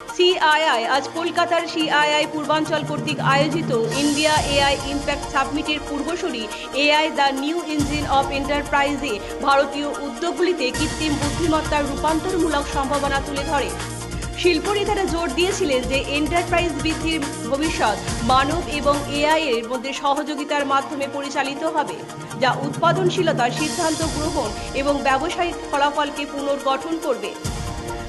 CII, আজ কলকাতার CII পূর্বাঞ্চল কর্তৃক আয়োজিত ইন্ডিয়া এআই ইম্প্যাক্ট সাবমিটের পূর্বসূরি AI the new engine of এন্টারপ্রাইজে ভারতীয় উদ্যোগগুলিতে কৃত্রিম বুদ্ধিমত্তার রূপান্তরমূলক সম্ভাবনা তুলে ধরে। শিল্পনেতারা জোর দিয়েছিলেন যে এন্টারপ্রাইজ বৃদ্ধির ভবিষ্যৎ মানব এবং এআই এর মধ্যে সহযোগিতার মাধ্যমে পরিচালিত হবে, যা উৎপাদনশীলতা, সিদ্ধান্ত গ্রহণ এবং ব্যবসায়িক ফলাফলকে পুনর্গঠন করবে।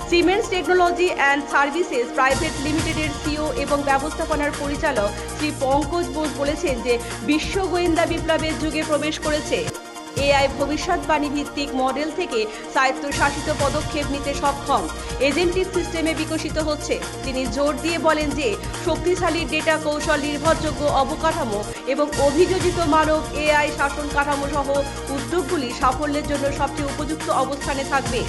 Siemens technology and services private লিমিটেডের সিও এবং ব্যবস্থাপনার পরিচালক শ্রী পঙ্কজ বোস বলেছেন যে বিশ্ব গোয়েন্দা বিপ্লবের যুগে প্রবেশ করেছে। এআই ভবিষ্যৎবাণী ভিত্তিক মডেল থেকে স্বায়ত্তশাসিত পদক্ষেপ নিতে সক্ষম। এজেন্টিক সিস্টেমে বিকশিত হচ্ছে। তিনি জোর দিয়ে বলেন যে, শক্তিশালী ডেটা কৌশল নির্ভরযোগ্য অবকাঠামো এবং অভিযোজিত মানব এআই শাসন কাঠামো সহ উদ্যোগগুলি সাফল্যের জন্য সবচেয়ে উপযুক্ত অবস্থানে থাকবে।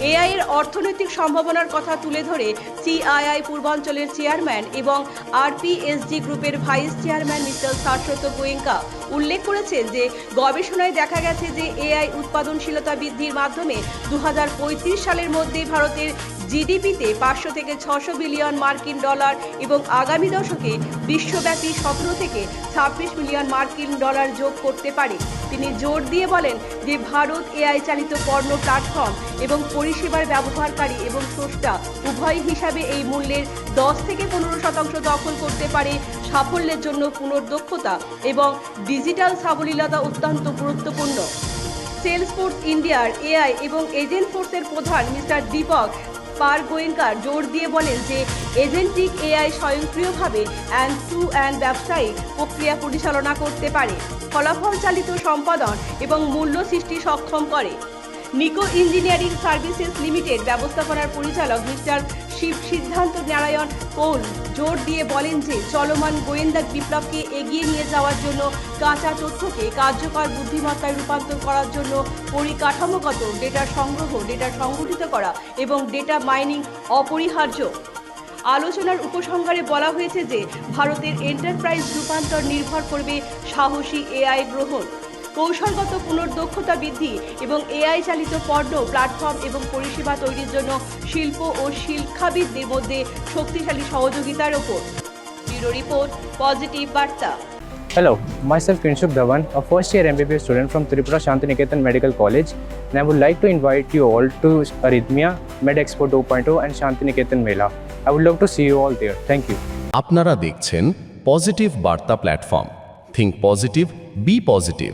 এআই এর অর্থনৈতিক সম্ভাবনার কথা তুলে ধরে সিআইআই পূর্বাঞ্চলের চেয়ারম্যান এবং আরপিএসজি গ্রুপের vice chairman mister Shashwat Goenka উল্লেখ করেছেন যে, গবেষণায় দেখা গেছে যে এআই উৎপাদনশীলতা বৃদ্ধির মাধ্যমে দু হাজার পঁয়ত্রিশ সালের মধ্যে ভারতের জিডিপিতে পাঁচশো থেকে ছশো বিলিয়ন মার্কিন ডলার এবং আগামী দশকে বিশ্বব্যাপী সতেরো থেকে ছাব্বিশ মিলিয়ন মার্কিন ডলার যোগ করতে পারে। তিনি জোর দিয়ে বলেন যে ভারত এআই চালিত পণ্য প্ল্যাটফর্ম এবং পরিষেবার ব্যবহারকারী এবং স্রষ্টা উভয় হিসাবে এই মূল্যের দশ থেকে পনেরো শতাংশ দখল করতে পারে সাফল্যের জন্য পুনর্দক্ষতা এবং ডিজিটাল সাবলীলতা অত্যন্ত গুরুত্বপূর্ণ। সেলসফোর্স ইন্ডিয়ার এআই এবং এজেন্ট ফোর্সের প্রধান মিস্টার দীপক পার গোয়েঙ্কার জোর দিয়ে বলেন যে এজেন্টিক এআই স্বয়ংক্রিয়ভাবে অ্যান্ড টু অ্যান্ড ব্যবসায়ী প্রক্রিয়া পরিচালনা করতে পারে। ফলাফল চালিত সম্পাদন এবং মূল্য সৃষ্টি সক্ষম করে। নিকো ইঞ্জিনিয়ারিং সার্ভিসেস লিমিটেড ব্যবস্থাপনার পরিচালক মিস্টার শিব সিদ্ধান্ত নারায়ণ কৌল। জোর দিয়ে বলেন যে, চলমান গোয়েন্দা বিপ্লবকে এগিয়ে নিয়ে যাওয়ার জন্য কাঁচা তথ্যকে কার্যকর বুদ্ধিমত্তায় রূপান্তর করার জন্য পরিকাঠামোগত ডেটা সংগ্রহ, ডেটা সংগঠিত করা এবং ডেটা মাইনিং অপরিহার্য। আলোচনার উপসংহারে বলা হয়েছে যে, ভারতের এন্টারপ্রাইজ রূপান্তর নির্ভর করবে সাহসী এআই গ্রহণ। কৌশলগত পুনর্দক্ষতা বৃদ্ধি এবং এআই চালিত পণ্য প্ল্যাটফর্ম এবং পরিষেবা তৈরির জন্য শিল্প ও শিক্ষাবিদদের মধ্যে শক্তিশালী সহযোগিতার ওপর ব্যুরো রিপোর্ট পজিটিভ বার্তা Hello, myself Kinshuk Dhawan, a first year MBBS student from Tripura Shantiniketan Medical College, and I would like to invite you all to Arrhythmia, MedExpo 2.0 and Shantiniketan Mela. I would love to see you all there. Thank you. আপনারা দেখছেন positive বার্তা platform think positive be positive